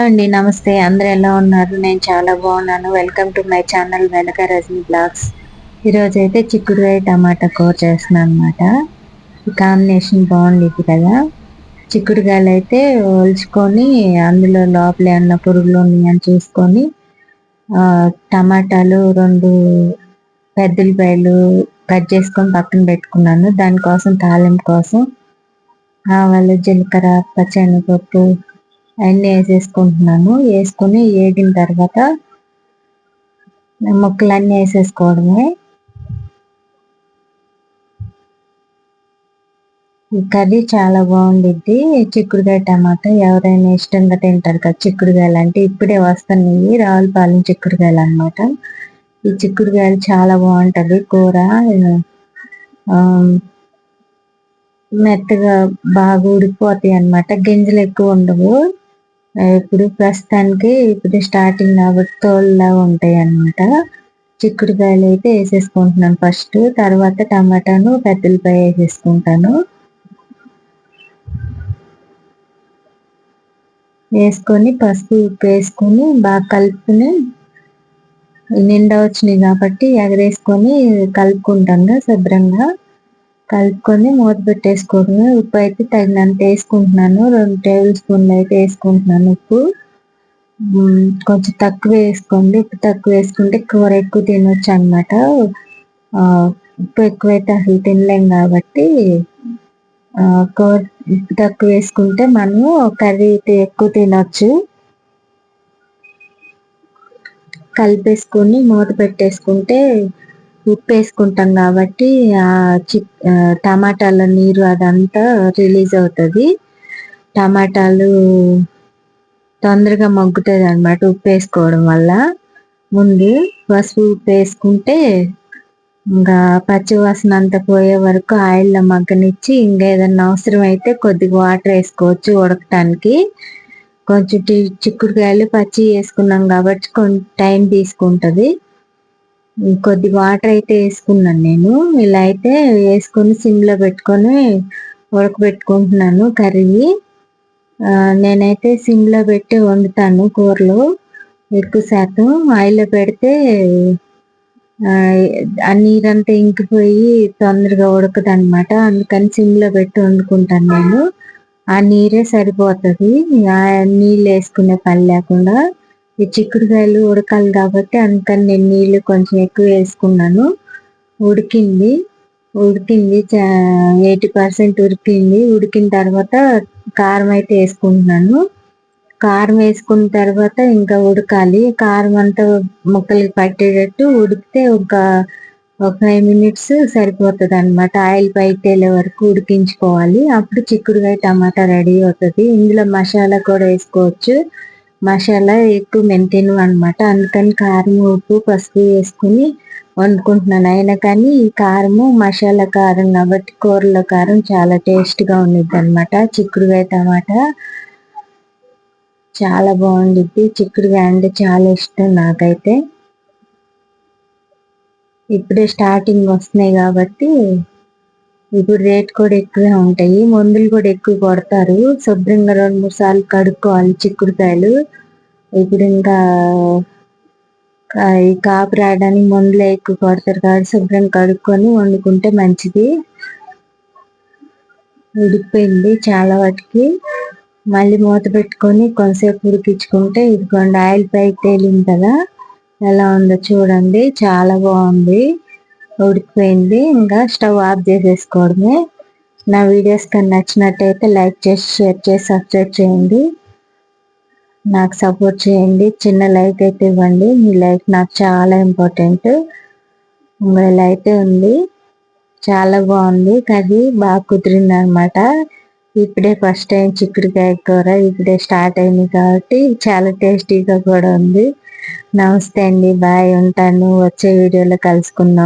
అండి నమస్తే. అందరు ఎలా ఉన్నారు? నేను చాలా బాగున్నాను. వెల్కమ్ టు మై ఛానల్ వెనక రజనీ బ్లాగ్స్ ఈరోజు అయితే చిక్కుడుకాయ టమాటా కూర చేస్తున్నాను అనమాట ఈ కాంబినేషన్ బాగుండేది కదా. చిక్కుడుకాయలు అయితే ఒలుచుకొని అందులో లోపల ఏమన్నా పురుగులు ఉన్నాయని చూసుకొని టమాటాలు రెండు పెద్దలపాయలు కట్ చేసుకొని పక్కన పెట్టుకున్నాను. దానికోసం తాలింపు కోసం ఆవాలు జీలకర్ర పచ్చనిపప్పు అన్నీ వేసేసుకుంటున్నాను. వేసుకుని వేగిన తర్వాత ముక్కలన్నీ వేసేసుకోవడమే. ఈ కర్రీ చాలా బాగుండిద్ది. చిక్కుడుకాయ టమాటా ఎవరైనా ఇష్టంగా తింటారు కదా చిక్కుడుకాయలు అంటే ఇప్పుడే వస్తున్నాయి. రావులపాలెం చిక్కుడుకాయలు అనమాట ఈ చిక్కుడుకాయలు చాలా బాగుంటుంది కూర మెత్తగా బాగా ఉడికిపోతాయి అనమాట గింజలు ఎక్కువ ఉండవు. ఇప్పుడు ప్రస్తుతానికి ఇప్పుడు స్టార్టింగ్ కాబట్టి తోళ్ళలా ఉంటాయి అన్నమాట. చిక్కుడుకాయలు అయితే వేసేసుకుంటున్నాను ఫస్ట్ తర్వాత టమాటాను పెద్దలపాయ వేసేసుకుంటాను. వేసుకొని పసుపు ఉప్పు వేసుకొని బాగా కలుపుకుని నిండా వచ్చినాయి కాబట్టి ఎగరేసుకొని కలుపుకుంటాను శుభ్రంగా. కలుపుకొని మూత పెట్టేసుకోవడమే. ఉప్పు అయితే తగినంత వేసుకుంటున్నాను. రెండు టేబుల్ స్పూన్లు అయితే వేసుకుంటున్నాను ఉప్పు. కొంచెం తక్కువ వేసుకోండి. ఉప్పు తక్కువ వేసుకుంటే కూర ఎక్కువ తినొచ్చు అనమాట ఉప్పు ఎక్కువైతే అసలు తినలేం కాబట్టి కూర ఉప్పు తక్కువ వేసుకుంటే మనము కర్రీ ఎక్కువ తినొచ్చు. కలిపేసుకొని మూత పెట్టేసుకుంటే ఉప్పు వేసుకుంటాం కాబట్టి ఆ చిక్ టమాటాల నీరు అదంతా రిలీజ్ అవుతుంది. టమాటాలు తొందరగా మగ్గుతుంది అనమాట ఉప్పు వేసుకోవడం వల్ల. ముందు పసుపు ఉప్పు వేసుకుంటే ఇంకా పచ్చివాసన అంతా పోయే వరకు ఆయిల్లో మగ్గనిచ్చి ఇంకా ఏదన్నా అవసరం అయితే కొద్దిగా వాటర్ వేసుకోవచ్చు ఉడకటానికి. కొంచెం చిక్కుడుకాయలు పచ్చి వేసుకున్నాం కాబట్టి కొంచెం టైం తీసుకుంటుంది. కొద్ది వాటర్ అయితే వేసుకున్నాను నేను. ఇలా అయితే వేసుకొని సిమ్లో పెట్టుకొని ఉడకబెట్టుకుంటున్నాను కర్రీ నేనైతే సిమ్లో పెట్టి వండుతాను కూరలు. ఎక్కువ శాతం ఆయిల్లో పెడితే ఆ నీరంతా ఇంకిపోయి తొందరగా ఉడకదు అనమాట అందుకని సిమ్లో పెట్టి వండుకుంటాను నేను. ఆ నీరే సరిపోతుంది. ఆ నీళ్ళు వేసుకునే పని లేకుండా. ఈ చిక్కుడుకాయలు ఉడకాలి కాబట్టి అందుకని నేను నీళ్ళు కొంచెం ఎక్కువ వేసుకున్నాను. ఉడికింది. ఉడికింది. ఎయిటీ పర్సెంట్ ఉడికింది. ఉడికిన తర్వాత కారం అయితే వేసుకుంటున్నాను. కారం వేసుకున్న తర్వాత ఇంకా ఉడకాలి. కారం అంతా ముక్కలకి పట్టేటట్టు ఉడికితే ఒక ఒక ఫైవ్ మినిట్స్ సరిపోతుంది అనమాట ఆయిల్ పైకి వరకు ఉడికించుకోవాలి. అప్పుడు చిక్కుడుకాయ టమాటా రెడీ అవుతుంది. ఇందులో మసాలా కూడా వేసుకోవచ్చు. మసాలా ఎక్కువ మేము అనమాట అందుకని కారం ఉప్పు పసుపు వేసుకుని వండుకుంటున్నాను. అయినా కానీ ఈ కారము మసాలా కారం కాబట్టి కూరలో కారం చాలా టేస్ట్గా ఉండిద్ది అనమాట చిక్కుడుకాయ టమాటా చాలా బాగుండిద్ది. చిక్కుడుకాయ అంటే చాలా ఇష్టం నాకైతే. ఇప్పుడే స్టార్టింగ్ వస్తున్నాయి కాబట్టి ఇప్పుడు రేట్ కూడా ఎక్కువే ఉంటాయి. మందులు కూడా ఎక్కువ కొడతారు. శుభ్రంగా రెండు మూడు సార్లు కడుక్కోవాలి చిక్కుడుకాయలు. ఇప్పుడు ఇంకా ఈ కాపు రాయడానికి మందులే ఎక్కువ కొడతారు కాబట్టి శుభ్రంగా కడుక్కొని వండుకుంటే మంచిది. ఉడికిపోయింది చాలా వాటికి. మళ్ళీ మూత పెట్టుకొని కొంతసేపు ఉడికించుకుంటే ఇదిగోండి ఆయిల్ పైకి తేలింది కదా. ఎలా ఉందో చూడండి. చాలా బాగుంది. ఉడికిపోయింది ఇంకా స్టవ్ ఆఫ్ చేసేసుకోవడమే. నా వీడియోస్ కానీ నచ్చినట్టయితే లైక్ చేసి షేర్ చేసి సబ్స్క్రైబ్ చేయండి. నాకు సపోర్ట్ చేయండి. చిన్న లైక్ అయితే ఇవ్వండి. మీ లైక్ నాకు చాలా ఇంపార్టెంట్. ఇలా అయితే ఉంది. చాలా బాగుంది. కర్రీ బాగా కుదిరింది అనమాట ఇప్పుడే ఫస్ట్ టైం చిక్కుడుకాయ కూర. ఇప్పుడే స్టార్ట్ అయింది కాబట్టి చాలా టేస్టీగా కూడా ఉంది. నమస్తే అండి. బాయ్. ఉంటాను. వచ్చే వీడియోలో కలుసుకుందాం.